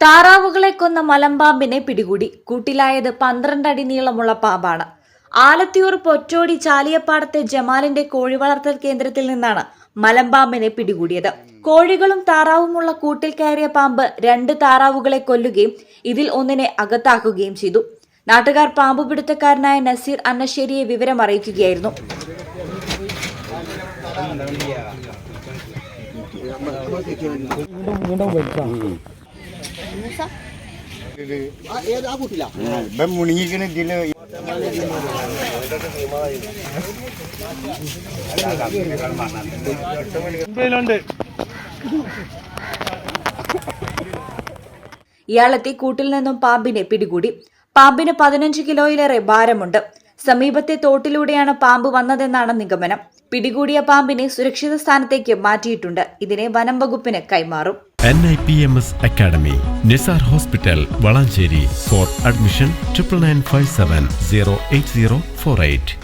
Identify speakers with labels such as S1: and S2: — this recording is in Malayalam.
S1: താറാവുകളെ കൊന്ന മലമ്പാമ്പിനെ പിടികൂടി. കൂട്ടിലായത് പന്ത്രണ്ട് അടി നീളമുള്ള പാമ്പാണ്. ആലത്തിയൂർ പൊറ്റോടി ചാലിയപ്പാടത്തെ ജമാലിന്റെ കോഴി വളർത്തൽ കേന്ദ്രത്തിൽ നിന്നാണ് മലമ്പാമ്പിനെ പിടികൂടിയത്. കോഴികളും താറാവുമുള്ള കൂട്ടിൽ കയറിയ പാമ്പ് രണ്ട് താറാവുകളെ കൊല്ലുകയും ഇതിൽ ഒന്നിനെ അകത്താക്കുകയും ചെയ്തു. നാട്ടുകാർ പാമ്പ് പിടുത്തക്കാരനായ നസീർ അന്നശ്ശേരിയെ വിവരം അറിയിക്കുകയായിരുന്നു. ഇയാളെത്തി കൂട്ടിൽ നിന്നും പാമ്പിനെ പിടികൂടി. പാമ്പിന് പതിനഞ്ച് കിലോയിലേറെ ഭാരമുണ്ട്. സമീപത്തെ തോട്ടിലൂടെയാണ് പാമ്പ് വന്നതെന്നാണ് നിഗമനം. പിടികൂടിയ പാമ്പിനെ സുരക്ഷിത സ്ഥാനത്തേക്ക് മാറ്റിയിട്ടുണ്ട്. ഇതിനെ വനം വകുപ്പിന് കൈമാറും.
S2: N I P M S academy Nisar hospital Valanchery for admission triple nine five seven zero eight zero four eight